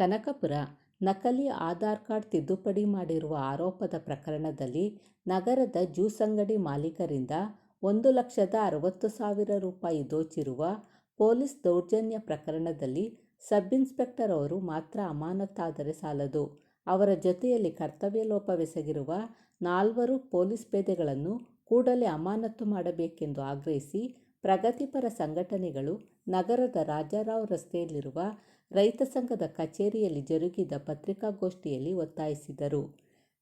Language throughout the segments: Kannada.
ಕನಕಪುರ ನಕಲಿ ಆಧಾರ್ ಕಾರ್ಡ್ ತಿದ್ದುಪಡಿ ಮಾಡಿರುವ ಆರೋಪದ ಪ್ರಕರಣದಲ್ಲಿ ನಗರದ ಜ್ಯೂಸ್ ಅಂಗಡಿ ಮಾಲೀಕರಿಂದ ಒಂದು ಲಕ್ಷದ ಅರವತ್ತು ಸಾವಿರ ರೂಪಾಯಿ ದೋಚಿರುವ ಪೊಲೀಸ್ ದೌರ್ಜನ್ಯ ಪ್ರಕರಣದಲ್ಲಿ ಸಬ್ಇನ್ಸ್ಪೆಕ್ಟರ್ ಅವರು ಮಾತ್ರ ಅಮಾನತ್ತಾದರೆ ಸಾಲದು. ಅವರ ಜೊತೆಯಲ್ಲಿ ಕರ್ತವ್ಯ ಲೋಪವೆಸಗಿರುವ ನಾಲ್ವರು ಪೊಲೀಸ್ ಪೇದೆಗಳನ್ನು ಕೂಡಲೇ ಅಮಾನತ್ತು ಮಾಡಬೇಕೆಂದು ಆಗ್ರಹಿಸಿ ಪ್ರಗತಿಪರ ಸಂಘಟನೆಗಳು ನಗರದ ರಾಜಾರಾವ್ ರಸ್ತೆಯಲ್ಲಿರುವ ರೈತ ಸಂಘದ ಕಚೇರಿಯಲ್ಲಿ ಜರುಗಿದ ಪತ್ರಿಕಾಗೋಷ್ಠಿಯಲ್ಲಿ ಒತ್ತಾಯಿಸಿದರು.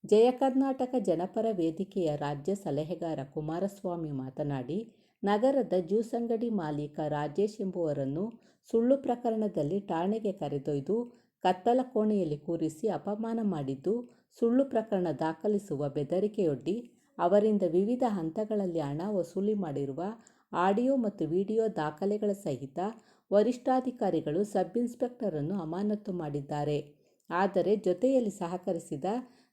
ಜಯ ಕರ್ನಾಟಕ ಜನಪರ ವೇದಿಕೆಯ ರಾಜ್ಯ ಸಲಹೆಗಾರ ಕುಮಾರಸ್ವಾಮಿ ಮಾತನಾಡಿ, ನಗರದ ಜ್ಯೂಸ್ ಅಂಗಡಿ ಮಾಲೀಕ ರಾಜೇಶ್ ಎಂಬುವರನ್ನು ಸುಳ್ಳು ಪ್ರಕರಣದಲ್ಲಿ ಠಾಣೆಗೆ ಕರೆದೊಯ್ದು, ಕತ್ತಲ ಕೋಣೆಯಲ್ಲಿ ಕೂರಿಸಿ ಅಪಮಾನ ಮಾಡಿದ್ದು, ಸುಳ್ಳು ಪ್ರಕರಣ ದಾಖಲಿಸುವ ಬೆದರಿಕೆಯೊಡ್ಡಿ, ಅವರಿಂದ ವಿವಿಧ ಹಂತಗಳಲ್ಲಿ ಹಣ ವಸೂಲಿ ಮಾಡಿರುವ ಆಡಿಯೋ ಮತ್ತು ವಿಡಿಯೋ ದಾಖಲೆಗಳ ಸಹಿತ ವರಿಷ್ಠಾಧಿಕಾರಿಗಳು ಸಬ್ಇನ್ಸ್ಪೆಕ್ಟರನ್ನು ಅಮಾನತು ಮಾಡಿದ್ದಾರೆ. ಆದರೆ ಜೊತೆಯಲ್ಲಿ ಸಹಕರಿಸಿದ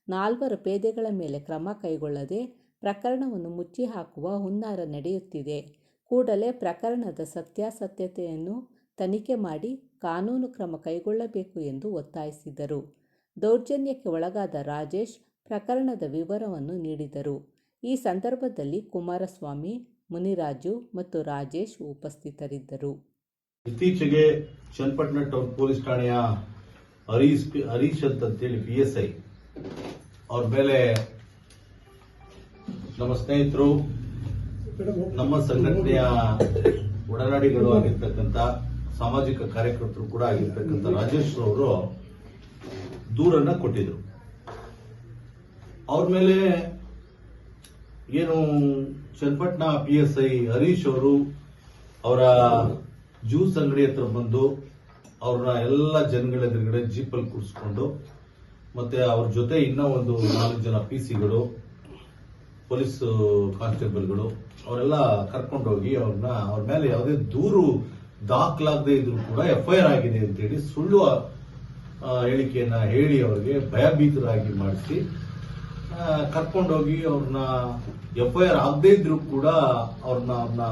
ನಾಲ್ವರು ಪೇದೆಗಳ ಮೇಲೆ ಕ್ರಮ ಕೈಗೊಳ್ಳದೆ ಪ್ರಕರಣವನ್ನು ಮುಚ್ಚಿಹಾಕುವ ಹುನ್ನಾರ ನಡೆಯುತ್ತಿದೆ. ಕೂಡಲೇ ಪ್ರಕರಣದ ಸತ್ಯಾಸತ್ಯತೆಯನ್ನು ತನಿಖೆ ಮಾಡಿ ಕಾನೂನು ಕ್ರಮ ಕೈಗೊಳ್ಳಬೇಕು ಎಂದು ಒತ್ತಾಯಿಸಿದರು. ದೌರ್ಜನ್ಯಕ್ಕೆ ಒಳಗಾದ ರಾಜೇಶ್ ಪ್ರಕರಣದ ವಿವರವನ್ನು ನೀಡಿದರು. ಈ ಸಂದರ್ಭದಲ್ಲಿ ಕುಮಾರಸ್ವಾಮಿ, ಮುನಿರಾಜು ಮತ್ತು ರಾಜೇಶ್ ಉಪಸ್ಥಿತರಿದ್ದರು. ಇತ್ತೀಚೆಗೆ ಚನ್ನಪಟ್ಟಣ ಟೌನ್ ಪೊಲೀಸ್ ಠಾಣೆಯ ಹರೀಶ್ ಹರೀಶ್ ಅಂತೇಳಿ ಪಿ ಎಸ್ ಐ ಅವ್ರ ಮೇಲೆ ನಮ್ಮ ಸ್ನೇಹಿತರು, ನಮ್ಮ ಸಂಘಟನೆಯ ಒಡನಾಡಿಗಳು ಆಗಿರ್ತಕ್ಕಂಥ ಸಾಮಾಜಿಕ ಕಾರ್ಯಕರ್ತರು ಕೂಡ ಆಗಿರ್ತಕ್ಕಂಥ ರಾಜೇಶ್ ಅವರು ದೂರನ್ನ ಕೊಟ್ಟಿದ್ರು. ಅವ್ರ ಮೇಲೆ ಏನು Channapatna P S I Harish ಅವರು ಅವರ ಜ್ಯೂಸ್ ಅಂಗಡಿ ಹತ್ರ ಬಂದು ಅವ್ರನ್ನ ಎಲ್ಲ ಜನಗಳ ಎದುರುಗಡೆ ಜೀಪಲ್ಲಿ ಕೂರಿಸ್ಕೊಂಡು, ಮತ್ತೆ ಅವ್ರ ಜೊತೆ ಇನ್ನೂ ಒಂದು ನಾಲ್ಕು ಜನ ಪಿ ಸಿಗಳು ಪೊಲೀಸ್, ಕಾನ್ಸ್ಟೇಬಲ್ಗಳು, ಅವರೆಲ್ಲ ಕರ್ಕೊಂಡೋಗಿ ಅವ್ರನ್ನ, ಅವ್ರ ಮೇಲೆ ಯಾವುದೇ ದೂರು ದಾಖಲಾಗದೆ ಇದ್ರು ಕೂಡ ಎಫ್ಐಆರ್ ಆಗಿದೆ ಅಂತೇಳಿ ಸುಳ್ಳು ಹೇಳಿಕೆಯನ್ನ ಹೇಳಿ ಅವರಿಗೆ ಭಯಭೀತರಾಗಿ ಮಾಡಿಸಿ ಕರ್ಕೊಂಡೋಗಿ ಅವ್ರನ್ನ ಎಫ್ಐಆರ್ ಆಗದೇ ಇದ್ರು ಕೂಡ ಅವ್ರನ್ನ ಅವ್ರನ್ನ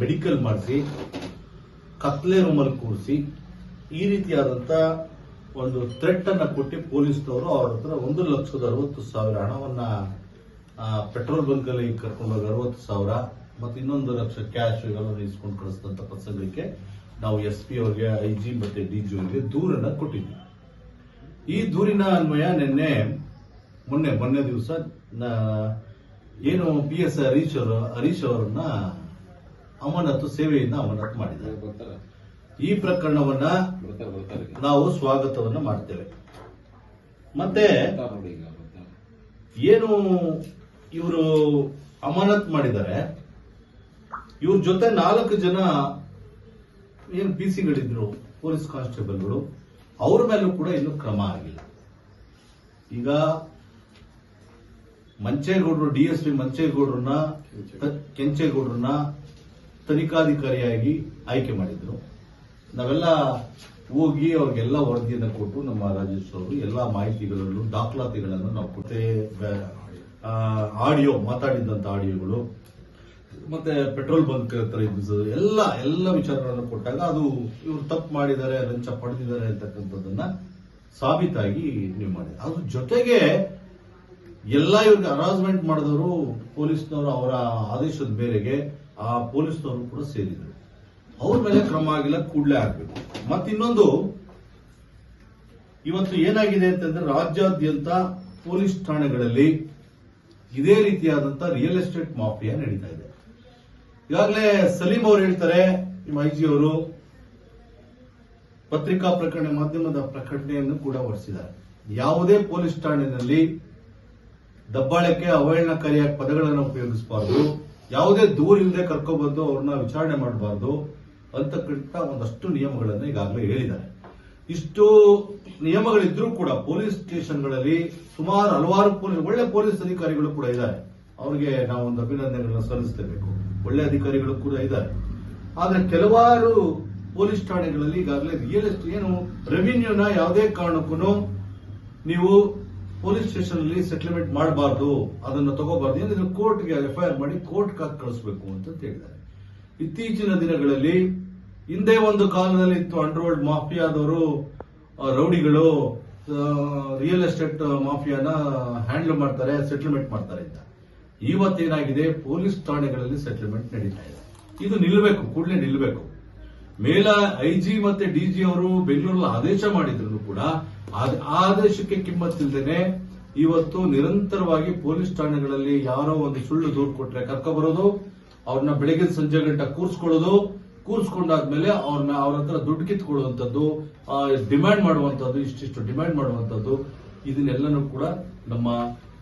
ಮೆಡಿಕಲ್ ಮಾಡಿಸಿ ಕತ್ಲೆ ರೂಮಲ್ಲಿ ಕೂರಿಸಿ ಈ ರೀತಿಯಾದಂತ ಒಂದು ಥ್ರೆಟ್ ಅನ್ನ ಕೊಟ್ಟು ಪೊಲೀಸ್ನವರು ಅವ್ರ ಹತ್ರ ಒಂದು ಲಕ್ಷದ ಅರವತ್ತು ಸಾವಿರ ಹಣವನ್ನ ಪೆಟ್ರೋಲ್ ಬಂಕ್ ಅಲ್ಲಿ ಕರ್ಕೊಂಡೋಗಿ ಅರವತ್ತು ಸಾವಿರ ಮತ್ತೆ ಇನ್ನೊಂದು ಲಕ್ಷ ಕ್ಯಾಶ್ ಇವೆಲ್ಲ ಇಸ್ಕೊಂಡು ಕಳಿಸಿದಂತ ಪ್ರಸಂಗಕ್ಕೆ ನಾವು ಎಸ್ ಪಿ ಅವರಿಗೆ ಐ ಜಿ ಮತ್ತೆ ಡಿ ಜಿ ಅವರಿಗೆ ದೂರನ್ನ ಕೊಟ್ಟಿದ್ವಿ. ಈ ದೂರಿನ ಅನ್ವಯ ನಿನ್ನೆ, ಮೊನ್ನೆ ಮೊನ್ನೆ ದಿವಸ ಏನು ಪಿ ಎಸ್ ಹರೀಶ್ ಅವರು ಹರೀಶ್ ಅವರನ್ನ ಅಮಾನತು ಸೇವೆಯಿಂದ ಅಮಾನತು ಮಾಡಿದ್ದಾರೆ. ಈ ಪ್ರಕರಣವನ್ನ ನಾವು ಸ್ವಾಗತವನ್ನ ಮಾಡ್ತೇವೆ. ಮತ್ತೆ ಏನು ಇವರು ಅಮಾನತ್ ಮಾಡಿದ್ದಾರೆ? ಇವ್ರ ಜೊತೆ ನಾಲ್ಕು ಜನ ಏನು ಪಿ ಸಿಗಳಿದ್ರು ಪೊಲೀಸ್ ಕಾನ್ಸ್ಟೇಬಲ್ಗಳು ಅವ್ರ ಮೇಲೂ ಕೂಡ ಇನ್ನೂ ಕ್ರಮ ಆಗಿಲ್ಲ. ಈಗ ಮಂಚೇಗೌಡರು ಡಿ ಎಸ್ ಪಿ ಮಂಚೇಗೌಡರನ್ನ ಕೆಂಚೇಗೌಡರನ್ನ ತನಿಖಾಧಿಕಾರಿಯಾಗಿ ಆಯ್ಕೆ ಮಾಡಿದ್ರು. ನಾವೆಲ್ಲ ಹೋಗಿ ಅವ್ರಿಗೆಲ್ಲ ವರದಿಯನ್ನು ಕೊಟ್ಟು ನಮ್ಮ ರಾಜೇಶ್ ಅವರು ಎಲ್ಲ ಮಾಹಿತಿಗಳನ್ನು ದಾಖಲಾತಿಗಳನ್ನು ನಾವು ಕೊಟ್ಟೆ ಆಡಿಯೋ, ಮಾತಾಡಿದಂತ ಆಡಿಯೋಗಳು, ಮತ್ತೆ ಪೆಟ್ರೋಲ್ ಬಂಕ್ ಹತ್ರ ಇದ್ದು ಎಲ್ಲ ಎಲ್ಲ ವಿಚಾರಗಳನ್ನು ಕೊಟ್ಟಾಗ ಅದು ಇವರು ತಪ್ಪು ಮಾಡಿದ್ದಾರೆ ಲಂಚ ಪಡೆದಿದ್ದಾರೆ ಅಂತಕ್ಕಂಥದ್ದನ್ನ ಸಾಬೀತಾಗಿ ನೀವು ಮಾಡಿದೆ ಅದ್ರ ಜೊತೆಗೆ ಎಲ್ಲ ಇವ್ರಿಗೆ ಅರೇಂಜ್ಮೆಂಟ್ ಮಾಡಿದವರು ಪೊಲೀಸ್ನವರು ಅವರ ಆದೇಶದ ಮೇರೆಗೆ ಆ ಪೊಲೀಸ್ನವರು ಕೂಡ ಸೇರಿದರು. ಅವ್ರ ಮೇಲೆ ಕ್ರಮ ಆಗಿಲ್ಲ, ಕೂಡಲೇ ಆಗ್ಬೇಕು. ಮತ್ತಿನ್ನೊಂದು ಇವತ್ತು ಏನಾಗಿದೆ ಅಂತಂದ್ರೆ ರಾಜ್ಯಾದ್ಯಂತ ಪೊಲೀಸ್ ಠಾಣೆಗಳಲ್ಲಿ ಇದೇ ರೀತಿಯಾದಂತ ರಿಯಲ್ ಎಸ್ಟೇಟ್ ಮಾಫಿಯಾ ನಡೀತಾ ಇದೆ. ಈಗಾಗಲೇ ಸಲೀಂ ಅವರು ಹೇಳ್ತಾರೆ, ನಿಮ್ಮ ಐ ಜಿ ಅವರು, ಪತ್ರಿಕಾ ಪ್ರಕರಣ, ಮಾಧ್ಯಮದ ಪ್ರಕಟಣೆಯನ್ನು ಕೂಡ ಹೊರಡಿಸಿದ್ದಾರೆ. ಯಾವುದೇ ಪೊಲೀಸ್ ಠಾಣೆಯಲ್ಲಿ ದಬ್ಬಾಳಕ್ಕೆ ಅವಹೇಳನಕಾರಿಯಾಗಿ ಪದಗಳನ್ನು ಉಪಯೋಗಿಸಬಾರದು. ಯಾವುದೇ ದೂರ ಇಲ್ಲದೆ ಕರ್ಕೊಬಂದು ಅವ್ರನ್ನ ವಿಚಾರಣೆ ಮಾಡಬಾರ್ದು ಅಂತಕ್ಕಂಥ ಒಂದಷ್ಟು ನಿಯಮಗಳನ್ನು ಈಗಾಗಲೇ ಹೇಳಿದ್ದಾರೆ. ಇಷ್ಟು ನಿಯಮಗಳಿದ್ರೂ ಕೂಡ ಪೊಲೀಸ್ ಸ್ಟೇಷನ್ಗಳಲ್ಲಿ ಸುಮಾರು ಹಲವಾರು ಪೊಲೀಸ್ ಒಳ್ಳೆ ಪೊಲೀಸ್ ಅಧಿಕಾರಿಗಳು ಕೂಡ ಇದ್ದಾರೆ. ಅವರಿಗೆ ನಾವು ಒಂದು ಅಭಿನಂದನೆಗಳನ್ನು ಸಲ್ಲಿಸಲೇಬೇಕು. ಒಳ್ಳೆ ಅಧಿಕಾರಿಗಳು ಕೂಡ ಇದ್ದಾರೆ. ಆದರೆ ಕೆಲವಾರು ಪೊಲೀಸ್ ಠಾಣೆಗಳಲ್ಲಿ ಈಗಾಗಲೇ ರಿಯಲ್ ಎಸ್ಟೇಟ್ ಏನು ರೆವಿನ್ಯೂನ ಯಾವುದೇ ಕಾರಣಕ್ಕೂ ನೀವು ಪೊಲೀಸ್ ಸ್ಟೇಷನ್ ಅಲ್ಲಿ ಸೆಟಲ್ಮೆಂಟ್ ಮಾಡಬಾರ್ದು, ಅದನ್ನು ತಗೋಬಾರ್ದು, ಏನಿದ್ರೆ ಕೋರ್ಟ್ಗೆ ಎಫ್ಐಆರ್ ಮಾಡಿ ಕೋರ್ಟ್ ಕಾಕ್ ಕಳಿಸಬೇಕು ಅಂತ ಹೇಳಿದ್ದಾರೆ. ಇತ್ತೀಚಿನ ದಿನಗಳಲ್ಲಿ ಹಿಂದೆ ಒಂದು ಕಾಲದಲ್ಲಿ ಇತ್ತು ಅಂಡರ್ವರ್ಲ್ಡ್ ಮಾಫಿಯಾದವರು ರೌಡಿಗಳು ರಿಯಲ್ ಎಸ್ಟೇಟ್ ಮಾಫಿಯಾನ ಹ್ಯಾಂಡಲ್ ಮಾಡ್ತಾರೆ ಸೆಟಲ್ಮೆಂಟ್ ಮಾಡ್ತಾರೆ ಅಂತ. ಇವತ್ತೇನಾಗಿದೆ ಪೊಲೀಸ್ ಠಾಣೆಗಳಲ್ಲಿ ಸೆಟಲ್ಮೆಂಟ್ ನಡೀತಾ ಇದೆ. ಇದು ನಿಲ್ಲಬೇಕು ಕೂಡಲೇ ನಿಲ್ಲಬೇಕು ಮೇಲ ಐಜಿ ಮತ್ತೆ ಡಿಜಿ ಅವರು ಬೆಂಗಳೂರಲ್ಲಿ ಆದೇಶ ಮಾಡಿದ್ರು ಕೂಡ ಆದೇಶಕ್ಕೆ ಕಿಮ್ಮತ್ತಿಲ್ದೇನೆ ಇವತ್ತು ನಿರಂತರವಾಗಿ ಪೊಲೀಸ್ ಠಾಣೆಗಳಲ್ಲಿ ಯಾರೋ ಒಂದು ಸುಳ್ಳು ದೂರು ಕೊಟ್ರೆ ಕರ್ಕೊಬರೋದು, ಅವ್ರನ್ನ ಬೆಳಗ್ಗೆ ಸಂಜೆ ಗಂಟ ಕೂರಿಸ್ಕೊಳ್ಳೋದು, ಕೂರಿಸ್ಕೊಂಡಾದ್ಮೇಲೆ ಅವ್ರನ್ನ ಅವ್ರ ಹತ್ರ ದುಡ್ಡು ಕಿತ್ಕೊಳ್ಳುವಂಥದ್ದು ಡಿಮ್ಯಾಂಡ್ ಮಾಡುವಂಥದ್ದು, ಇಷ್ಟಿಷ್ಟು ಡಿಮ್ಯಾಂಡ್ ಮಾಡುವಂಥದ್ದು, ಇದನ್ನೆಲ್ಲನೂ ಕೂಡ ನಮ್ಮ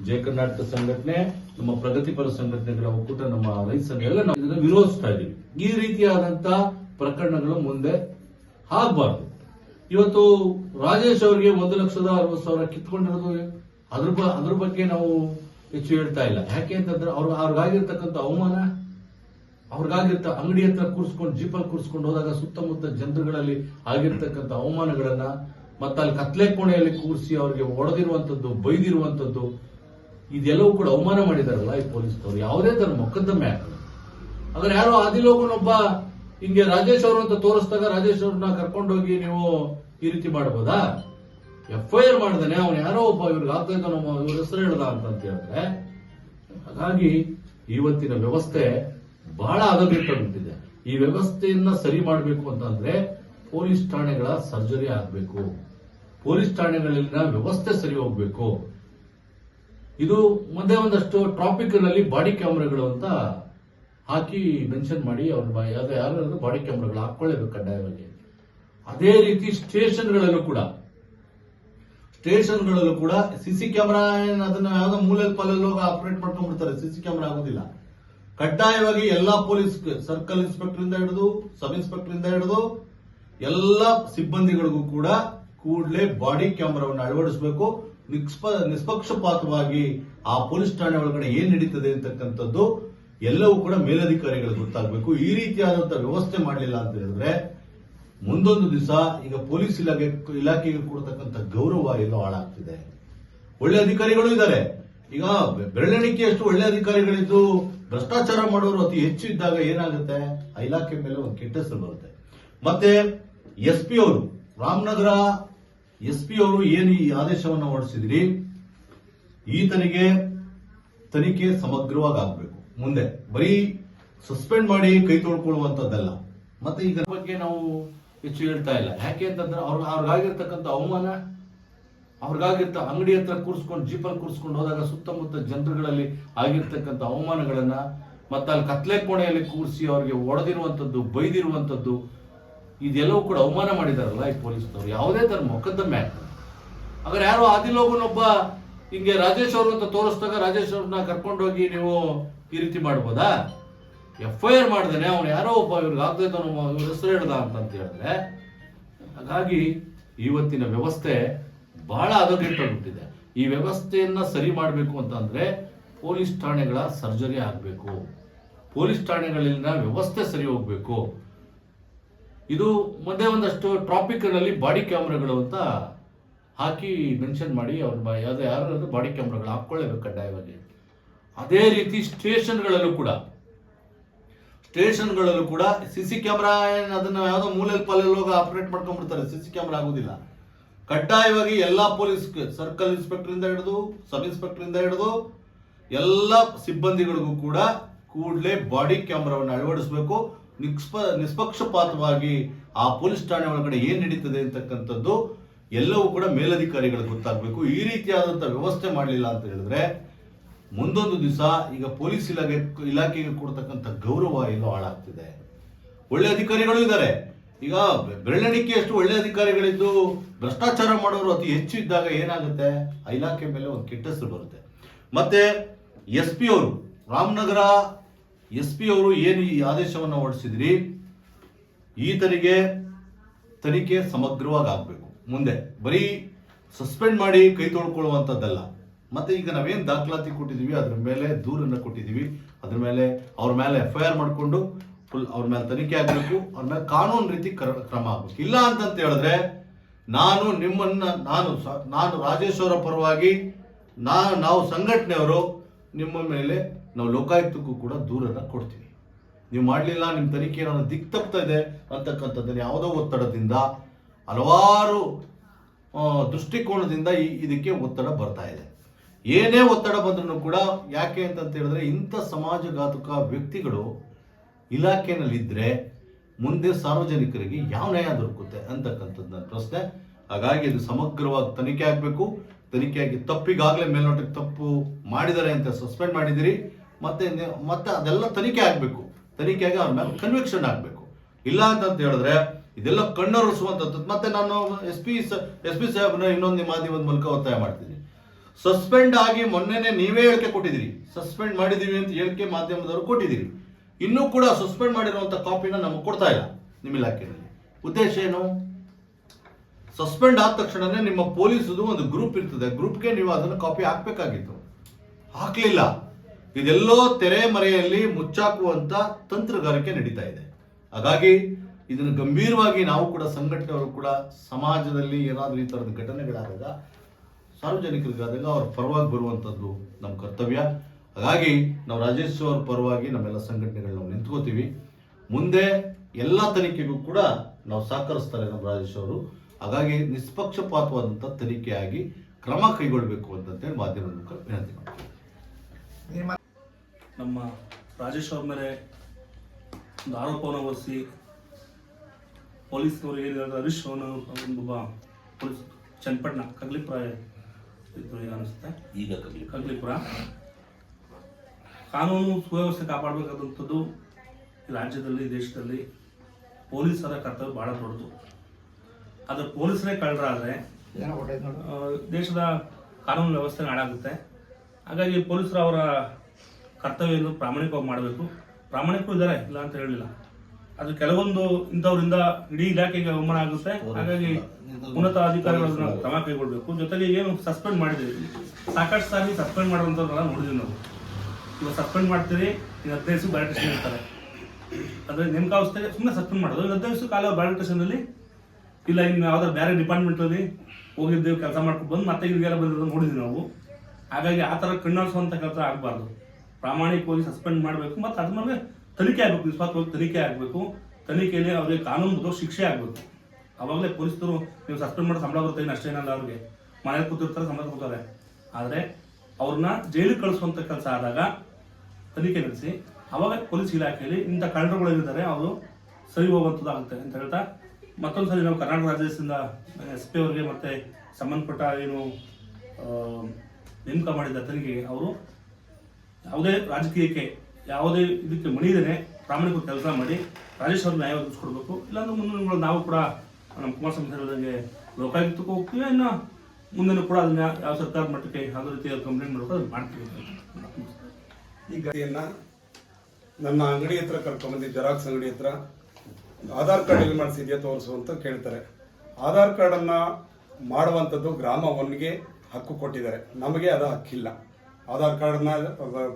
ಜಯ ಕರ್ನಾಟಕ ಸಂಘಟನೆ, ನಮ್ಮ ಪ್ರಗತಿಪರ ಸಂಘಟನೆಗಳ ಒಕ್ಕೂಟ, ನಮ್ಮ ರೈತ ಸಂಘ, ಎಲ್ಲ ನಾವು ವಿರೋಧಿಸ್ತಾ ಇದ್ದೀವಿ ಈ ರೀತಿಯಾದಂತಹ ಪ್ರಕರಣಗಳು ಮುಂದೆ ಆಗಬಾರ್ದು. ಇವತ್ತು ರಾಜೇಶ್ ಅವರಿಗೆ ಒಂದು ಲಕ್ಷದ ಅರವತ್ತು ಸಾವಿರ ಕಿತ್ಕೊಂಡಿರೋದು ಅದ್ರ ಅದ್ರ ಬಗ್ಗೆ ನಾವು ಹೆಚ್ಚು ಹೇಳ್ತಾ ಇಲ್ಲ. ಯಾಕೆ ಅಂತಂದ್ರೆ ಅವ್ರ ಅವ್ರಿಗಾಗಿರ್ತಕ್ಕಂಥ ಅವಮಾನ, ಅವ್ರಿಗಾಗಿರ್ತ ಅಂಗಡಿ ಹತ್ರ ಕೂರಿಸ್ಕೊಂಡು ಜೀಪಲ್ಲಿ ಕೂರಿಸ್ಕೊಂಡು ಹೋದಾಗ ಸುತ್ತಮುತ್ತ ಜನರುಗಳಲ್ಲಿ ಆಗಿರ್ತಕ್ಕಂಥ ಅವಮಾನಗಳನ್ನ ಮತ್ತೆ ಅಲ್ಲಿ ಕತ್ಲೆ ಕೋಣೆಯಲ್ಲಿ ಕೂರಿಸಿ ಅವ್ರಿಗೆ ಒಡೆದಿರುವಂಥದ್ದು ಬೈದಿರುವಂತದ್ದು ಇದೆಲ್ಲವೂ ಕೂಡ ಅವಮಾನ ಮಾಡಿದಾರಲ್ಲ ಈ ಪೊಲೀಸ್ನವರು. ಯಾವುದೇ ತರ ಮೊಕದ್ದಮೆ ಹಾಕಲ್ಲ ಅದ್ರ ಯಾರೋ ಆದಿಲೋಗನೊಬ್ಬ ಹಿಂಗೆ ರಾಜೇಶ್ ಅವರು ಅಂತ ತೋರಿಸಿದಾಗ ರಾಜೇಶ್ ಅವ್ರನ್ನ ಕರ್ಕೊಂಡೋಗಿ ನೀವು ಈ ರೀತಿ ಮಾಡಬಹುದಾ ಎಫ್ ಐ ಆರ್ ಮಾಡಿದಾನೆ, ಅವನು ಯಾರೋ ಒಬ್ಬ, ಇವ್ರಿಗೆ ಆಗ್ತಾ ಇದ್ದ ನಮ್ಮ ಇವ್ರ ಹೆಸರು ಹೇಳ್ದ ಅಂತ ಹೇಳಿದ್ರೆ, ಹಾಗಾಗಿ ಇವತ್ತಿನ ವ್ಯವಸ್ಥೆ ಬಹಳ ಹದಗೆಟ್ಟುಬಿಟ್ಟಿದೆ ಈ ವ್ಯವಸ್ಥೆಯನ್ನ ಸರಿ ಮಾಡಬೇಕು ಅಂತಂದ್ರೆ ಪೊಲೀಸ್ ಠಾಣೆಗಳ ಸರ್ಜರಿ ಆಗಬೇಕು. ಪೊಲೀಸ್ ಠಾಣೆಗಳಲ್ಲಿನ ವ್ಯವಸ್ಥೆ ಸರಿ ಹೋಗ್ಬೇಕು. ಇದು ಮುಂದೆ ಒಂದಷ್ಟು ಟ್ರಾಫಿಕ್ನಲ್ಲಿ ಬಾಡಿ ಕ್ಯಾಮ್ರಾಗಳು ಅಂತ ಹಾಕಿ ಮೆನ್ಷನ್ ಮಾಡಿ ಅವ್ರ ಯಾವ್ದು ಯಾರು ಬಾಡಿ ಕ್ಯಾಮ್ರಾಗಳು ಹಾಕೊಳ್ಳೇಬೇಕು ಕಡ್ಡಾಯವಾಗಿ. ಅದೇ ರೀತಿ ಸ್ಟೇಷನ್ಗಳಲ್ಲೂ ಕೂಡ. ಸ್ಟೇಷನ್ಗಳಲ್ಲೂ ಕೂಡ ಸಿಸಿ ಕ್ಯಾಮ್ರಾ ಅದನ್ನ ಯಾವ್ದೋ ಮೂಲೆ ಪಾಲಲ್ಲಿ ಹೋಗಿ ಆಪರೇಟ್ ಮಾಡ್ಕೊಂಡ್ಬಿಡ್ತಾರೆ. ಸಿಸಿ ಕ್ಯಾಮ್ರಾ ಆಗೋದಿಲ್ಲ. ಕಡ್ಡಾಯವಾಗಿ ಎಲ್ಲಾ ಪೊಲೀಸ್ ಸರ್ಕಲ್ ಇನ್ಸ್ಪೆಕ್ಟರ್ ಇಂದ ಹಿಡಿದು, ಸಬ್ ಇನ್ಸ್ಪೆಕ್ಟರ್ ಇಂದ ಹಿಡಿದು ಎಲ್ಲ ಸಿಬ್ಬಂದಿಗಳಿಗೂ ಕೂಡ ಕೂಡಲೇ ಬಾಡಿ ಕ್ಯಾಮ್ರಾವನ್ನು ಅಳವಡಿಸಬೇಕು. ನಿಷ್ಪ- ನಿಷ್ಪಕ್ಷಪಾತವಾಗಿ ಆ ಪೊಲೀಸ್ ಠಾಣೆ ಒಳಗಡೆ ಏನ್ ನಡೀತದೆ ಅಂತಕ್ಕಂಥದ್ದು ಎಲ್ಲವೂ ಕೂಡ ಮೇಲಧಿಕಾರಿಗಳಿಗೆ ಗೊತ್ತಾಗಬೇಕು. ಈ ರೀತಿಯಾದಂತಹ ವ್ಯವಸ್ಥೆ ಮಾಡಲಿಲ್ಲ ಅಂತ ಹೇಳಿದ್ರೆ ಮುಂದೊಂದು ದಿವಸ ಈಗ ಪೊಲೀಸ್ ಇಲಾಖೆ, ಇಲಾಖೆಗೆ ಕೊಡತಕ್ಕಂಥ ಗೌರವ ಎಲ್ಲೋ ಹಾಳಾಗ್ತಿದೆ. ಒಳ್ಳೆ ಅಧಿಕಾರಿಗಳು ಇದ್ದಾರೆ. ಈಗ ಬೆರಳೆಣಿಕೆಯಷ್ಟು ಒಳ್ಳೆ ಅಧಿಕಾರಿಗಳಿದ್ದು ಭ್ರಷ್ಟಾಚಾರ ಮಾಡೋರು ಅತಿ ಹೆಚ್ಚು ಇದ್ದಾಗ ಏನಾಗುತ್ತೆ? ಆ ಇಲಾಖೆ ಮೇಲೆ ಒಂದು ಕೆಟ್ಟ ಹೆಸರು ಬರುತ್ತೆ. ಮತ್ತೆ ಎಸ್ ಪಿ ಅವರು, ರಾಮನಗರ ಎಸ್ ಪಿ ಅವರು ಏನು ಈ ಆದೇಶವನ್ನು ಹೊರಡಿಸಿದ್ರಿ? ಈತನಿಗೆ ತನಿಖೆ ಸಮಗ್ರವಾಗಿ ಆಗ್ಬೇಕು. ಮುಂದೆ. ಬರೀ ಸಸ್ಪೆಂಡ್ ಮಾಡಿ ಕೈ ತೊಳ್ಕೊಳ್ಳುವಂತದ್ದಲ್ಲ ಮತ್ತೆ ಈಗ ಬಗ್ಗೆ ನಾವು ಹೆಚ್ಚು ಹೇಳ್ತಾ ಇಲ್ಲ. ಯಾಕೆ ಅಂತಂದ್ರೆ ಅವ್ರ ಅವ್ರಿಗಾಗಿರ್ತಕ್ಕಂಥ ಅವಮಾನ, ಅವ್ರಿಗಾಗಿರ್ತ ಅಂಗಡಿ ಹತ್ರ ಕೂರಿಸ್ಕೊಂಡು ಜೀಪಲ್ಲಿ ಕೂರಿಸ್ಕೊಂಡು ಹೋದಾಗ ಸುತ್ತಮುತ್ತ ಜನರುಗಳಲ್ಲಿ ಆಗಿರ್ತಕ್ಕಂಥ ಅವಮಾನಗಳನ್ನ ಮತ್ತೆ ಅಲ್ಲಿ ಕತ್ಲೆ ಕೋಣೆಯಲ್ಲಿ ಕೂರಿಸಿ ಅವ್ರಿಗೆ ಒಡೆದಿರುವಂಥದ್ದು ಬೈದಿರುವಂತದ್ದು ಇದೆಲ್ಲವೂ ಕೂಡ ಅವಮಾನ ಮಾಡಿದಾರಲ್ಲ ಈ ಪೊಲೀಸ್ನವರು. ಯಾವುದೇ ತರ ಮೊಕದ್ದಮೆ ಹಾಕಲ್ಲ ಯಾರು ಯಾರೋ ಆದಿಲೋಗನೊಬ್ಬ ಹಿಂಗೆ ರಾಜೇಶ್ ಅವರು ಅಂತ ತೋರಿಸಿದಾಗ ರಾಜೇಶ್ ಅವ್ರನ್ನ ಕರ್ಕೊಂಡೋಗಿ ನೀವು ಈ ರೀತಿ ಮಾಡ್ಬೋದಾ? ಎಫ್ ಐ ಆರ್ ಮಾಡ್ದೇನೆ ಅವನು ಯಾರೋ ಒಬ್ಬ ಇವ್ರಿಗೆ ಆಗ್ತಾ ಇದ್ದ ನಮ್ಮ ಇವ್ರ ಹೆಸರು ಹೇಳ್ದ ಅಂತ ಅಂತ ಹೇಳಿದ್ರೆ, ಹಾಗಾಗಿ ಇವತ್ತಿನ ವ್ಯವಸ್ಥೆ ಬಹಳ ಹದಗೆಟ್ಟೋಗ್ಬಿಟ್ಟಿದೆ ಈ ವ್ಯವಸ್ಥೆಯನ್ನು ಸರಿ ಮಾಡಬೇಕು ಅಂತಂದ್ರೆ ಪೊಲೀಸ್ ಠಾಣೆಗಳ ಸರ್ಜರಿ ಆಗಬೇಕು. ಪೊಲೀಸ್ ಠಾಣೆಗಳಲ್ಲಿನ ವ್ಯವಸ್ಥೆ ಸರಿ ಹೋಗ್ಬೇಕು. ಇದು ಮುಂದೆ ಒಂದಷ್ಟು ಟ್ರಾಫಿಕ್ನಲ್ಲಿ ಬಾಡಿ ಕ್ಯಾಮ್ರಾಗಳು ಅಂತ ಹಾಕಿ ಮೆನ್ಷನ್ ಮಾಡಿ ಅವ್ರ ಯಾವುದೇ ಯಾರು ಬಾಡಿ ಕ್ಯಾಮ್ರಾಗಳು ಹಾಕೊಳ್ಳೇಬೇಕು ಕಡ್ಡಾಯವಾಗಿ. ಅದೇ ರೀತಿ ಸ್ಟೇಷನ್ಗಳಲ್ಲೂ ಕೂಡ. ಸ್ಟೇಷನ್ಗಳಲ್ಲೂ ಕೂಡ ಸಿಸಿ ಕ್ಯಾಮ್ರಾ ಅದನ್ನ ಯಾವುದೋ ಮೂಲೆಯಲ್ಲಿ ಪಾಲಲ್ಲಿ ಹೋಗಿ ಆಪರೇಟ್ ಮಾಡ್ಕೊಂಡ್ಬಿಡ್ತಾರೆ. ಸಿ ಕ್ಯಾಮ್ರಾ ಆಗೋದಿಲ್ಲ. ಕಡ್ಡಾಯವಾಗಿ ಎಲ್ಲಾ ಪೊಲೀಸ್ ಸರ್ಕಲ್ ಇನ್ಸ್ಪೆಕ್ಟರ್ ಇಂದ ಹಿಡಿದು, ಸಬ್ ಇನ್ಸ್ಪೆಕ್ಟರ್ ಇಂದ ಹಿಡಿದು ಎಲ್ಲ ಸಿಬ್ಬಂದಿಗಳಿಗೂ ಕೂಡ ಕೂಡಲೇ ಬಾಡಿ ಕ್ಯಾಮ್ರಾವನ್ನು ಅಳವಡಿಸಬೇಕು. ನಿಷ್ಪ ನಿಷ್ಪಕ್ಷಪಾತವಾಗಿ ಆ ಪೊಲೀಸ್ ಠಾಣೆ ಒಳಗಡೆ ಏನು ನಡೀತದೆ ಅಂತಕ್ಕಂಥದ್ದು ಎಲ್ಲವೂ ಕೂಡ ಮೇಲಧಿಕಾರಿಗಳಿಗೆ ಗೊತ್ತಾಗಬೇಕು. ಈ ರೀತಿಯಾದಂಥ ವ್ಯವಸ್ಥೆ ಮಾಡಲಿಲ್ಲ ಅಂತ ಹೇಳಿದ್ರೆ ಮುಂದೊಂದು ದಿವಸ ಈಗ ಪೊಲೀಸ್ ಇಲಾಖೆ ಇಲಾಖೆಗೆ ಕೊಡ್ತಕ್ಕಂಥ ಗೌರವ ಎಲ್ಲೋ ಹಾಳಾಗ್ತಿದೆ. ಒಳ್ಳೆ ಅಧಿಕಾರಿಗಳು ಇದ್ದಾರೆ. ಈಗ ಬೆರಳೆಣಿಕೆಯಷ್ಟು ಒಳ್ಳೆ ಅಧಿಕಾರಿಗಳಿದ್ದು ಭ್ರಷ್ಟಾಚಾರ ಮಾಡೋರು ಅತಿ ಹೆಚ್ಚು ಇದ್ದಾಗ ಏನಾಗುತ್ತೆ? ಆ ಇಲಾಖೆ ಮೇಲೆ ಒಂದು ಕೆಟ್ಟ ಹೆಸರು ಬರುತ್ತೆ. ಮತ್ತೆ ಎಸ್ ಪಿ ಅವರು, ರಾಮನಗರ ಎಸ್ ಪಿ ಅವರು ಏನು ಈ ಆದೇಶವನ್ನು ಹೊರಡಿಸಿದ್ರಿ? ಈತನಿಗೆ ತನಿಖೆ ಸಮಗ್ರವಾಗಿ ಆಗಬೇಕು. ಮುಂದೆ ಬರೀ ಸಸ್ಪೆಂಡ್ ಮಾಡಿ ಕೈ ತೊಳ್ಕೊಳ್ಳುವಂಥದ್ದಲ್ಲ ಮತ್ತೆ ಈಗ ನಾವೇನು ದಾಖಲಾತಿ ಕೊಟ್ಟಿದ್ದೀವಿ ಅದ್ರ ಮೇಲೆ ದೂರನ್ನು ಕೊಟ್ಟಿದ್ದೀವಿ ಅದ್ರ ಮೇಲೆ ಅವ್ರ ಮೇಲೆ ಎಫ್ ಐ ಆರ್ ಮಾಡಿಕೊಂಡು ಫುಲ್ ಅವ್ರ ಮೇಲೆ ತನಿಖೆ ಆಗಬೇಕು, ಅವ್ರ ಮೇಲೆ ಕಾನೂನು ರೀತಿ ಕ್ರ- ಕ್ರಮ ಆಗಬೇಕು. ಇಲ್ಲ ಅಂತಂತ ಹೇಳಿದ್ರೆ ನಾನು ನಿಮ್ಮನ್ನ, ನಾನು ನಾನು ರಾಜೇಶ್ವರ ಪರವಾಗಿ ನಾ, ನಾವು ಸಂಘಟನೆಯವರು ನಿಮ್ಮ ಮೇಲೆ ನಾವು ಲೋಕಾಯುಕ್ತಕ್ಕೂ ಕೂಡ ದೂರನ್ನ ಕೊಡ್ತೀವಿ. ನೀವು ಮಾಡಲಿಲ್ಲ ನಿಮ್ಮ ತನಿಖೆ ಏನಾದ್ರು ದಿಕ್ ತಪ್ತಾ ಇದೆ ಅಂತಕ್ಕಂಥದ್ದನ್ನು ಯಾವುದೋ ಒತ್ತಡದಿಂದ, ಹಲವಾರು ದೃಷ್ಟಿಕೋನದಿಂದ ಈ, ಇದಕ್ಕೆ ಒತ್ತಡ ಬರ್ತಾ ಇದೆ. ಏನೇ ಒತ್ತಡ ಬಂದ್ರೂ ಕೂಡ ಯಾಕೆ ಅಂತ ಹೇಳಿದ್ರೆ ಇಂಥ ಸಮಾಜಘಾತುಕ ವ್ಯಕ್ತಿಗಳು ಇಲಾಖೆನಲ್ಲಿದ್ದರೆ ಮುಂದೆ ಸಾರ್ವಜನಿಕರಿಗೆ ಯಾವ ನ್ಯಾಯ ದೊರಕುತ್ತೆ ಅಂತಕ್ಕಂಥದ್ದು ನನ್ನ ಪ್ರಶ್ನೆ. ಹಾಗಾಗಿ ಇದು ಸಮಗ್ರವಾಗಿ ತನಿಖೆ ಆಗಬೇಕು. ತನಿಖೆಯಾಗಿ ತಪ್ಪಿಗಾಗಲೇ ಮೇಲ್ನೋಟಕ್ಕೆ ತಪ್ಪು ಮಾಡಿದ್ದಾರೆ ಅಂತ ಸಸ್ಪೆಂಡ್ ಮಾಡಿದಿರಿ ಮತ್ತೆ ಮತ್ತೆ ಅದೆಲ್ಲ ತನಿಖೆ ಆಗಬೇಕು. ತನಿಖೆಯಾಗಿ ಅವ್ರ ಮೇಲೆ ಕನ್ವಿಕ್ಷನ್ ಆಗಬೇಕು. ಇಲ್ಲ ಅಂತ ಹೇಳಿದ್ರೆ ಇದೆಲ್ಲ ಕಣ್ಣೊರೆಸುವಂಥದ್ದು ಮತ್ತೆ ನಾನು ಎಸ್ ಪಿ ಎಸ್ ಪಿ ಸಾಹೇಬ್ನ ಇನ್ನೊಂದು ಮಾಧ್ಯಮದ ಮೂಲಕ ಒತ್ತಾಯ ಮಾಡ್ತೀನಿ ಸಸ್ಪೆಂಡ್ ಆಗಿ ಮೊನ್ನೆನೆ ನೀವೇ ಹೇಳಿಕೆ ಕೊಟ್ಟಿದ್ದೀರಿ. ಸಸ್ಪೆಂಡ್ ಮಾಡಿದೀವಿ ಅಂತ ಹೇಳಿಕೆ ಮಾಧ್ಯಮದವರು ಕೊಟ್ಟಿದ್ದೀರಿ. ಇನ್ನೂ ಕೂಡ ಸಸ್ಪೆಂಡ್ ಮಾಡಿರುವಂಥ ಕಾಪಿನ ನಮಗೆ ಕೊಡ್ತಾ ಇಲ್ಲ ನಿಮ್ಮ ಇಲಾಖೆಯಲ್ಲಿ. ಉದ್ದೇಶ ಏನು? ಸಸ್ಪೆಂಡ್ ಆದ ತಕ್ಷಣನೇ ನಿಮ್ಮ ಪೊಲೀಸದು ಒಂದು ಗ್ರೂಪ್ ಇರ್ತದೆ. ಗ್ರೂಪ್ಗೆ ನೀವು ಅದನ್ನು ಕಾಪಿ ಹಾಕಬೇಕಾಗಿತ್ತು. ಹಾಕಲಿಲ್ಲ. ಇದೆಲ್ಲೋ ತೆರೆ ಮರೆಯಲ್ಲಿ ಮುಚ್ಚಾಕುವಂತ ತಂತ್ರಗಾರಿಕೆ ನಡೀತಾ ಇದೆ. ಹಾಗಾಗಿ ಇದನ್ನು ಗಂಭೀರವಾಗಿ ನಾವು ಕೂಡ ಸಂಘಟನೆಯವರು ಕೂಡ ಸಮಾಜದಲ್ಲಿ ಏನಾದರೂ ಈ ಥರದ ಘಟನೆಗಳಾದಾಗ ಸಾರ್ವಜನಿಕರಿಗಾದಾಗ ಅವ್ರ ಪರವಾಗಿ ಬರುವಂಥದ್ದು ನಮ್ಮ ಕರ್ತವ್ಯ. ಹಾಗಾಗಿ ನಾವು ರಾಜೇಶ್ ಅವ್ರ ಪರವಾಗಿ ನಮ್ಮೆಲ್ಲ ಸಂಘಟನೆಗಳು ನಾವು ನಿಂತ್ಕೋತೀವಿ. ಮುಂದೆ ಎಲ್ಲ ತನಿಖೆಗೂ ಕೂಡ ನಾವು ಸಹಕರಿಸ್ತಾರೆ ನಮ್ಮ ರಾಜೇಶ್ ಅವರು. ಹಾಗಾಗಿ ನಿಷ್ಪಕ್ಷಪಾತವಾದಂಥ ತನಿಖೆಯಾಗಿ ಕ್ರಮ ಕೈಗೊಳ್ಳಬೇಕು ಅಂತಂತೇಳಿ ಮಾಧ್ಯಮದ ಮೂಲಕ ವಿನಂತಿ ನಮ್ಮ ರಾಜೇಶ್ ಅವ್ರ ಮೇಲೆ ಒಂದು ಆರೋಪವನ್ನು ಹೊರಿಸಿ ಪೊಲೀಸ್ನವರು ಏನು ಹರೀಶ್ ಅವನ ಒಬ್ಬ ಪೊಲೀಸ್ ಚನ್ನಪಟ್ಟಣ ಕಗ್ಲಿಪುರ ಈಗ ಅನಿಸುತ್ತೆ ಈಗ ಕಗ್ಲಿ ಕಗ್ಲಿಪುರ. ಕಾನೂನು ಸುವ್ಯವಸ್ಥೆ ಕಾಪಾಡಬೇಕಾದಂಥದ್ದು ಈ ರಾಜ್ಯದಲ್ಲಿ ದೇಶದಲ್ಲಿ ಪೊಲೀಸರ ಕರ್ತವ್ಯ ಬಹಳ ದೊಡ್ಡದು. ಅದು ಪೊಲೀಸರೇ ಕಳ್ಳರಾದರೆ ದೇಶದ ಕಾನೂನು ವ್ಯವಸ್ಥೆ ಹಾಳಾಗುತ್ತೆ. ಹಾಗಾಗಿ ಪೊಲೀಸರು ಅವರ ಕರ್ತವ್ಯವನ್ನು ಪ್ರಾಮಾಣಿಕವಾಗಿ ಮಾಡಬೇಕು. ಪ್ರಾಮಾಣಿಕರು ಇದ್ದಾರೆ ಇಲ್ಲ ಅಂತ ಹೇಳಿಲ್ಲ. ಅದು ಕೆಲವೊಂದು ಇಂಥವರಿಂದ ಇಡೀ ಇಲಾಖೆಗೆ ಅವಮಾನ ಆಗುತ್ತೆ. ಹಾಗಾಗಿ ಉನ್ನತ ಅಧಿಕಾರಿಗಳನ್ನ ಕ್ರಮ ಕೈಗೊಳ್ಬೇಕು. ಜೊತೆಗೆ ಏನು ಸಸ್ಪೆಂಡ್ ಮಾಡಿದ್ದೀವಿ ಸಾಕಷ್ಟು ಸಾರಿ ಸಸ್ಪೆಂಡ್ ಮಾಡುವಂಥವ್ರನ್ನ ನೋಡಿದ್ವಿ ನಾವು. ಇವಾಗ ಸಸ್ಪೆಂಡ್ ಮಾಡ್ತೀರಿ ಈಗ ಹದಿನೈದು ದಿವಸ ಬ್ಯಾರಿಟೇಷನ್ ಇರ್ತಾರೆ. ಅಂದ್ರೆ ನೇಮಕಾವಸ್ಥೆಗೆ ಸುಮ್ಮನೆ ಸಸ್ಪೆಂಡ್ ಮಾಡೋದು. ಇನ್ನು ಹದಿನೈದು ದಿವಸ ಕಾಲ ಅಲ್ಲಿ ಇಲ್ಲ ಇನ್ನು ಯಾವ್ದಾದ್ರು ಬೇರೆ ಡಿಪಾರ್ಟ್ಮೆಂಟಲ್ಲಿ ಹೋಗಿದ್ದೇವೆ ಕೆಲಸ ಮಾಡ್ಕೊಂಡು ಬಂದು ಮತ್ತೆ ಇಲ್ಲಿಗೆಲ್ಲ ಬಂದಿರೋದು ನೋಡಿದ್ವಿ ನಾವು. ಹಾಗಾಗಿ ಆ ಥರ ಕಣ್ಣಾಡಿಸುವಂಥ ಕೆಲಸ ಆಗಬಾರ್ದು. ಪ್ರಾಮಾಣಿಕವಾಗಿ ಸಸ್ಪೆಂಡ್ ಮಾಡಬೇಕು. ಮತ್ತು ಅದ್ರ ಮೇಲೆ ತನಿಖೆ ಆಗಬೇಕು ನಿಸ್ವಾರ್ಥವಾಗಿ ತನಿಖೆ ಆಗಬೇಕು. ತನಿಖೆಯಲ್ಲಿ ಅವ್ರಿಗೆ ಕಾನೂನು ಶಿಕ್ಷೆ ಆಗಬೇಕು. ಅವಾಗಲೇ ಪೊಲೀಸರು ನೀವು ಸಸ್ಪೆಂಡ್ ಮಾಡೋ ಸಂಬಳ ಇನ್ನು ಅಷ್ಟೇನಲ್ಲ ಅವ್ರಿಗೆ. ಮನೇಲಿ ಕೂತಿರ್ತಾರೆ, ಸಂಬಳ ಕೊಡ್ತಾರೆ. ಆದರೆ ಅವ್ರನ್ನ ಜೈಲಿಗೆ ಕಳಿಸುವಂಥ ಕೆಲಸ ಆದಾಗ ತನಿಖೆ ನಡೆಸಿ, ಅವಾಗ ಪೊಲೀಸ್ ಇಲಾಖೆಯಲ್ಲಿ ಇಂಥ ಕಳ್ಳರುಗಳೇನಿದ್ದಾರೆ ಅವರು ಸರಿ ಹೋಗುವಂಥದ್ದಾಗುತ್ತೆ ಅಂತ ಹೇಳ್ತಾ ಮತ್ತೊಂದು ಸರಿ ನಾವು ಕರ್ನಾಟಕ ರಾಜ್ಯದಿಂದ ಎಸ್ ಪಿ ಅವರಿಗೆ ಮತ್ತೆ ಸಂಬಂಧಪಟ್ಟ ಏನು ನೇಮಕ ಮಾಡಿದ ತನಿಖೆಗೆ ಅವರು ಯಾವುದೇ ರಾಜಕೀಯಕ್ಕೆ ಯಾವುದೇ ಇದಕ್ಕೆ ಮಣಿದೇನೆ ಪ್ರಾಮಾಣಿಕ ಕೆಲಸ ಮಾಡಿ ರಾಜೇಶ್ ಅವ್ರಿಗೆ ನ್ಯಾಯ ಒದಗಿಸ್ಕೊಡ್ಬೇಕು. ಇಲ್ಲಾಂದ್ರೆ ಮುಂದಿನ ನಾವು ಕೂಡ ನಮ್ಮ ಕುಮಾರಸ್ವಾಮಿ ಹೇಳಿದಂಗೆ ಲೋಕಾಯುಕ್ತಕ್ಕೆ ಹೋಗ್ತೀವಿ. ಇನ್ನು ಮುಂದಿನ ಕೂಡ ಅದನ್ನ ಯಾವ ಸರ್ಕಾರ ಮಟ್ಟಕ್ಕೆ ಯಾವುದೇ ರೀತಿಯ ಕಂಪ್ಲೇಂಟ್ ಮಾಡಬೇಕು ಅದನ್ನು ಮಾಡ್ತೀವಿ. ಈ ಗಾಡಿಯನ್ನ ನನ್ನ ಅಂಗಡಿ ಹತ್ರ ಕರ್ಕೊಂಡ್ಬಂದು ಜೆರಾಕ್ಸ್ ಅಂಗಡಿ ಹತ್ರ ಆಧಾರ್ ಕಾರ್ಡ್ ಎಲ್ಲಿ ಮಾಡಿಸಿದ್ಯಾ ತೋರಿಸು ಅಂತ ಕೇಳ್ತಾರೆ. ಆಧಾರ್ ಕಾರ್ಡನ್ನು ಮಾಡುವಂಥದ್ದು ಗ್ರಾಮ ಒನ್ಗೆ ಹಕ್ಕು ಕೊಟ್ಟಿದ್ದಾರೆ. ನಮಗೆ ಅದು ಹಕ್ಕಿಲ್ಲ. ಆಧಾರ್ ಕಾರ್ಡ್ನ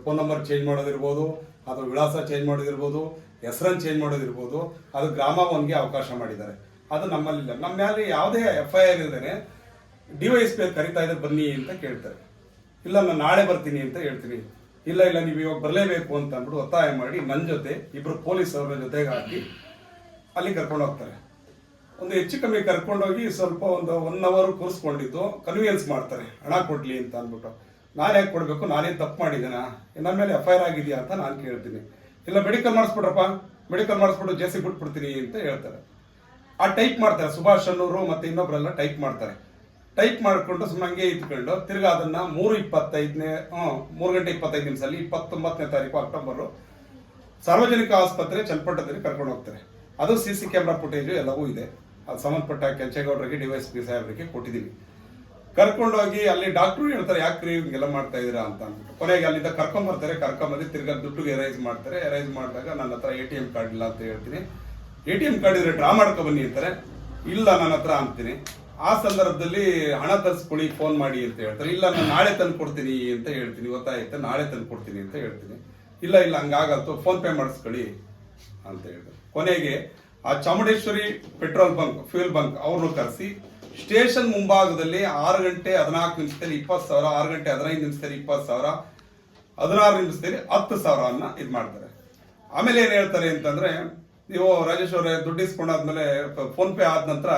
ಫೋನ್ ನಂಬರ್ ಚೇಂಜ್ ಮಾಡೋದಿರ್ಬೋದು, ಅಥವಾ ವಿಳಾಸ ಚೇಂಜ್ ಮಾಡೋದಿರ್ಬೋದು, ಹೆಸರನ್ನು ಚೇಂಜ್ ಮಾಡೋದಿರ್ಬೋದು, ಅದು ಗ್ರಾಮ ಒನ್ಗೆ ಅವಕಾಶ ಮಾಡಿದ್ದಾರೆ. ಅದು ನಮ್ಮಲ್ಲಿಲ್ಲ ನಮ್ಮ ಮೇಲೆ ಯಾವುದೇ ಎಫ್ ಐ ಆರ್ ಇಲ್ಲದೇನೆ ಡಿ ವೈ ಕರಿತಾ ಇದ್ರೆ ಬನ್ನಿ ಅಂತ ಕೇಳ್ತಾರೆ. ಇಲ್ಲ, ನಾನು ನಾಳೆ ಬರ್ತೀನಿ ಅಂತ ಹೇಳ್ತೀನಿ. ಇಲ್ಲ ಇಲ್ಲ, ನೀವು ಇವಾಗ ಬರಲೇಬೇಕು ಅಂತ ಅಂದ್ಬಿಟ್ಟು ಒತ್ತಾಯ ಮಾಡಿ ನನ್ನ ಜೊತೆ ಇಬ್ಬರು ಪೊಲೀಸ್ ಅವರ ಜೊತೆಗೆ ಹಾಕಿ ಅಲ್ಲಿ ಕರ್ಕೊಂಡು ಹೋಗ್ತಾರೆ. ಒಂದು ಹೆಚ್ಚು ಕಮ್ಮಿ ಕರ್ಕೊಂಡೋಗಿ ಸ್ವಲ್ಪ ಒಂದು ಒನ್ ಅವರ್ ಕೂರಿಸ್ಕೊಂಡಿದ್ದು ಕನ್ವಿಯನ್ಸ್ ಮಾಡ್ತಾರೆ. ಹಣ ಕೊಡಲಿ ಅಂತ ಅಂದ್ಬಿಟ್ಟು. ನಾನು ಯಾಕೆ ಕೊಡಬೇಕು? ನಾನೇನು ತಪ್ಪು ಮಾಡಿದ್ದೀನಾ? ನನ್ನ ಮೇಲೆ ಎಫ್ ಐ ಆರ್ ಆಗಿದೆಯಾ ಅಂತ ನಾನು ಕೇಳ್ತೀನಿ. ಇಲ್ಲ ಮೆಡಿಕಲ್ ಮಾಡಿಸ್ಬಿಟ್ರಪ್ಪ. ಮೆಡಿಕಲ್ ಮಾಡಿಸ್ಬಿಟ್ಟು ಜೇಸಿ ಬಿಟ್ಬಿಡ್ತೀನಿ ಅಂತ ಹೇಳ್ತಾರೆ. ಆ ಟೈಪ್ ಮಾಡ್ತಾರೆ. ಸುಭಾಷ್ ಅನ್ನೋರು ಮತ್ತೆ ಇನ್ನೊಬ್ರೆಲ್ಲ ಟೈಪ್ ಮಾಡ್ತಾರೆ. ಟೈಪ್ ಮಾಡಿಕೊಂಡು ಸುಮ್ಮನೆ ಹಂಗೆ ಇದ್ಕೊಂಡು ತಿರ್ಗಿ ಅದನ್ನ ಮೂರು ಇಪ್ಪತ್ತೈದನೇ ಹ್ಞೂ ಮೂರು ಗಂಟೆ ಇಪ್ಪತ್ತೈದು ನಿಮಿಷದಲ್ಲಿ ಇಪ್ಪತ್ತೊಂಬತ್ತನೇ ತಾರೀಕು ಅಕ್ಟೋಬರ್ ಸಾರ್ವಜನಿಕ ಆಸ್ಪತ್ರೆ ಚನ್ನಪಟ್ಟಣದಲ್ಲಿ ಕರ್ಕೊಂಡು ಹೋಗ್ತಾರೆ. ಅದು ಸಿ ಸಿ ಕ್ಯಾಮ್ರಾ ಫುಟೇಜು ಎಲ್ಲವೂ ಇದೆ. ಅದು ಸಂಬಂಧಪಟ್ಟ ಕೆಂಚೇಗೌಡರಿಗೆ ಡಿ ವೈಸ್ ಪಿ ಸಾಹೇಬರಿಗೆ ಕೊಟ್ಟಿದ್ದೀವಿ ಕರ್ಕೊಂಡೋಗಿ ಅಲ್ಲಿ ಡಾಕ್ಟ್ರು ಹೇಳ್ತಾರೆ, ಯಾಕ್ರಿ ಹಿಂಗೆಲ್ಲ ಮಾಡ್ತಾ ಇದೀರಾ ಅಂತ ಅಂದ್ಬಿಟ್ಟು. ಕೊನೆಗೆ ಅಲ್ಲಿಂದ ಕರ್ಕೊಂಡ್ ಬರ್ತಾರೆ ಕರ್ಕೊಂಬಂದು ತಿರ್ಗಾ ದುಡ್ಡು ಎರೈಸ್ ಮಾಡ್ತಾರೆ. ಎರೈಸ್ ಮಾಡಿದಾಗ ನನ್ನ ಹತ್ರ ಎ ಟಿ ಎಂ ಕಾರ್ಡ್ ಇಲ್ಲ ಅಂತ ಹೇಳ್ತೀನಿ. ಎ ಟಿ ಎಂ ಕಾರ್ಡ್ ಇದ್ರೆ ಡ್ರಾ ಮಾಡ್ಕೊ ಬನ್ನಿ ಅಂತಾರೆ. ಇಲ್ಲ, ನನ್ನ ಹತ್ರ ಅಂತೀನಿ. ಆ ಸಂದರ್ಭದಲ್ಲಿ ಹಣ ತರಿಸ್ಕೊಳ್ಳಿ, ಫೋನ್ ಮಾಡಿ ಅಂತ ಹೇಳ್ತಾರೆ. ಇಲ್ಲ, ನಾನು ನಾಳೆ ತಂದು ಕೊಡ್ತೀನಿ ಅಂತ ಹೇಳ್ತೀನಿ. ಗೊತ್ತಾಯ್ತು? ನಾಳೆ ತಂದು ಕೊಡ್ತೀನಿ ಅಂತ ಹೇಳ್ತೀನಿ. ಇಲ್ಲ ಇಲ್ಲ ಹಂಗಾಗತ್ತು ಫೋನ್ ಪೇ ಮಾಡಿಸ್ಕೊಳ್ಳಿ ಅಂತ ಹೇಳ್ತಾರೆ. ಕೊನೆಗೆ ಆ Chamundeshwari petrol bunk fuel bunk ಅವ್ರನ್ನೂ ಕರೆಸಿ ಸ್ಟೇಷನ್ ಮುಂಭಾಗದಲ್ಲಿ ಆರು ಗಂಟೆ ಹದಿನಾಲ್ಕು ನಿಮಿಷದಲ್ಲಿ ಇಪ್ಪತ್ತು ಸಾವಿರ, ಆರು ಗಂಟೆ ಹದಿನೈದು ನಿಮಿಷದಲ್ಲಿ ಇಪ್ಪತ್ತು ಸಾವಿರ, ಹದಿನಾರು ನಿಮಿಷದಲ್ಲಿ ಹತ್ತು ಸಾವಿರವನ್ನು ಇದು ಮಾಡ್ತಾರೆ. ಆಮೇಲೆ ಏನು ಹೇಳ್ತಾರೆ ಅಂತಂದ್ರೆ, ನೀವು ರಾಜೇಶ್ ಅವರೇ ದುಡ್ಡು ಇಸ್ಕೊಂಡಾದ್ಮೇಲೆ ಫೋನ್ ಪೇ ಆದ ನಂತರ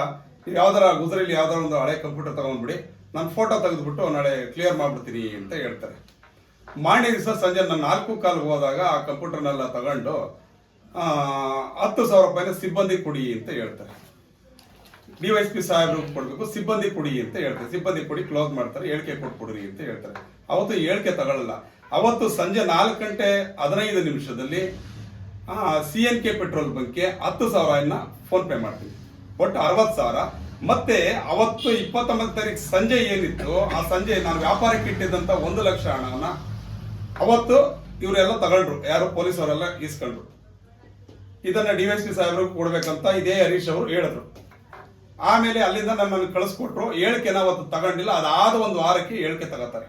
ಯಾವ್ದಾರ ಗುಜರಲ್ಲಿ ಯಾವ್ದಾರ ಒಂದು ಹಳೆ ಕಂಪ್ಯೂಟರ್ ತಗೊಂಡ್ಬಿಡಿ, ನಾನು ಫೋಟೋ ತೆಗೆದ್ಬಿಟ್ಟು ನಾಳೆ ಕ್ಲಿಯರ್ ಮಾಡ್ಬಿಡ್ತೀನಿ ಅಂತ ಹೇಳ್ತಾರೆ. ಮಾರನೇ ದಿವಸ ಸಂಜೆ ನಾನು ನಾಲ್ಕು ಕಾಲ್ಗೆ ಹೋದಾಗ ಆ ಕಂಪ್ಯೂಟರ್ನೆಲ್ಲ ತಗೊಂಡು ಹತ್ತು ಸಾವಿರ ರೂಪಾಯಿನ ಸಿಬ್ಬಂದಿ ಕೊಡಿ ಅಂತ ಹೇಳ್ತಾರೆ. ಡಿ ವೈಸ್ ಪಿ ಸಾಹೇಬ್ರು ಕೊಡ್ಬೇಕು, ಸಿಬ್ಬಂದಿ ಕೊಡಿ ಅಂತ ಹೇಳ್ತಾರೆ. ಸಿಬ್ಬಂದಿ ಕೊಡಿ ಕ್ಲೋಸ್ ಮಾಡ್ತಾರೆ ಹೇಳಿಕೆ ಕೊಟ್ಬಿಡ್ರಿ ಅಂತ ಹೇಳ್ತಾರೆ. ಅವತ್ತು ಹೇಳಿಕೆ ತಗೊಳ್ಳಲ್ಲ ಅವತ್ತು ಸಂಜೆ ನಾಲ್ಕು ಗಂಟೆ ಹದಿನೈದು ನಿಮಿಷದಲ್ಲಿ ಸಿ ಎನ್ ಕೆ ಪೆಟ್ರೋಲ್ ಬಂಕ್ಗೆ ಹತ್ತು ಸಾವಿರ ಫೋನ್ ಪೇ ಮಾಡ್ತೀನಿ. ಒಟ್ಟು ಅರವತ್ತು ಸಾವಿರ. ಮತ್ತೆ ಅವತ್ತು ಇಪ್ಪತ್ತೊಂಬತ್ತು ತಾರೀಕು ಸಂಜೆ ಏನಿತ್ತು, ಆ ಸಂಜೆ ನಾನು ವ್ಯಾಪಾರಕ್ಕೆ ಇಟ್ಟಿದ್ದಂತ ಒಂದು ಲಕ್ಷ ಹಣವನ್ನ ಅವತ್ತು ಇವರೆಲ್ಲ ತಗೊಂಡ್ರು ಯಾರು? ಪೊಲೀಸ್ ಅವರೆಲ್ಲ ಇಸ್ಕೊಂಡ್ರು ಇದನ್ನ ಡಿ ವೈ ಪಿ ಸಾಹೇಬ್ರು ಕೊಡ್ಬೇಕಂತ ಇದೇ ಹರೀಶ್ ಅವರು ಹೇಳಿದ್ರು. ಆಮೇಲೆ ಅಲ್ಲಿಂದ ನಮ್ಮನ್ನು ಕಳಿಸ್ಕೊಟ್ರು. ಹೇಳಿಕೆನ ಅವತ್ತು ತಗೊಂಡಿಲ್ಲ. ಅದಾದ ಒಂದು ವಾರಕ್ಕೆ ಹೇಳಿಕೆ ತಗೋತಾರೆ.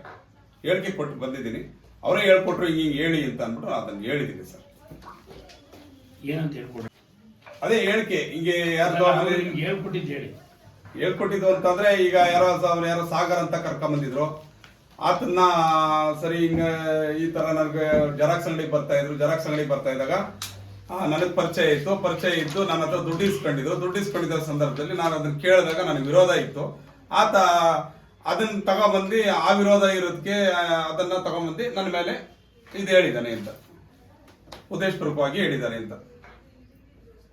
ಹೇಳಿಕೆ ಕೊಟ್ಟು ಬಂದಿದ್ದೀನಿ. ಅವರೇ ಹೇಳ್ಕೊಟ್ರು ಹಿಂಗೆ ಹಿಂಗೆ ಹೇಳಿ ಅಂತ ಅಂದ್ಬಿಟ್ಟು ಅದನ್ನು ಹೇಳಿದ್ದೀನಿ ಸರ್. ಏನಂತ ಹೇಳ್ಕೊಡ್ರಿ? ಅದೇ ಹೇಳಿಕೆ ಹಿಂಗೆ ಹೇಳ್ಕೊಟ್ಟಿದ್ದು ಹೇಳಿ. ಹೇಳ್ಕೊಟ್ಟಿದ್ದು ಅಂತಂದ್ರೆ ಈಗ ಯಾರೋ ಅವ್ರು ಯಾರೋ ಸಾಗರ್ ಅಂತ ಕರ್ಕೊಂಬಂದಿದ್ರು. ಆತನ್ನ ಸರಿ ಹಿಂಗ ಈ ತರ ನನಗೆ ಜೆರಾಕ್ಸ್ ಅಂಗಡಿಗೆ ಬರ್ತಾ ಇದ್ರು. ಜೆರಾಕ್ಸ್ ಅಂಗಡಿಗೆ ಬರ್ತಾ ಇದ್ದಾಗ ನನಗೆ ಪರಿಚಯ ಇತ್ತು. ಪರಿಚಯ ಇತ್ತು ನನ್ನ ಹತ್ರ ದುಡ್ಡು ಇಸ್ಕೊಂಡಿದ್ರು. ದುಡ್ಡು ಇಸ್ಕೊಂಡಿದ್ದ ಸಂದರ್ಭದಲ್ಲಿ ನಾನು ಅದನ್ನ ಕೇಳಿದಾಗ ನನಗೆ ವಿರೋಧ ಇತ್ತು. ಆತ ಅದನ್ನ ತಗೊಂಬಂದು ಆ ವಿರೋಧ ಇರೋದಕ್ಕೆ ಅದನ್ನ ತಗೊಂಬಂದು ನನ್ನ ಮೇಲೆ ಇದು ಹೇಳಿದ್ದಾನೆ ಅಂತ. ಉದ್ದೇಶಪೂರ್ವಕವಾಗಿ ಹೇಳಿದ್ದಾನೆ ಅಂತ.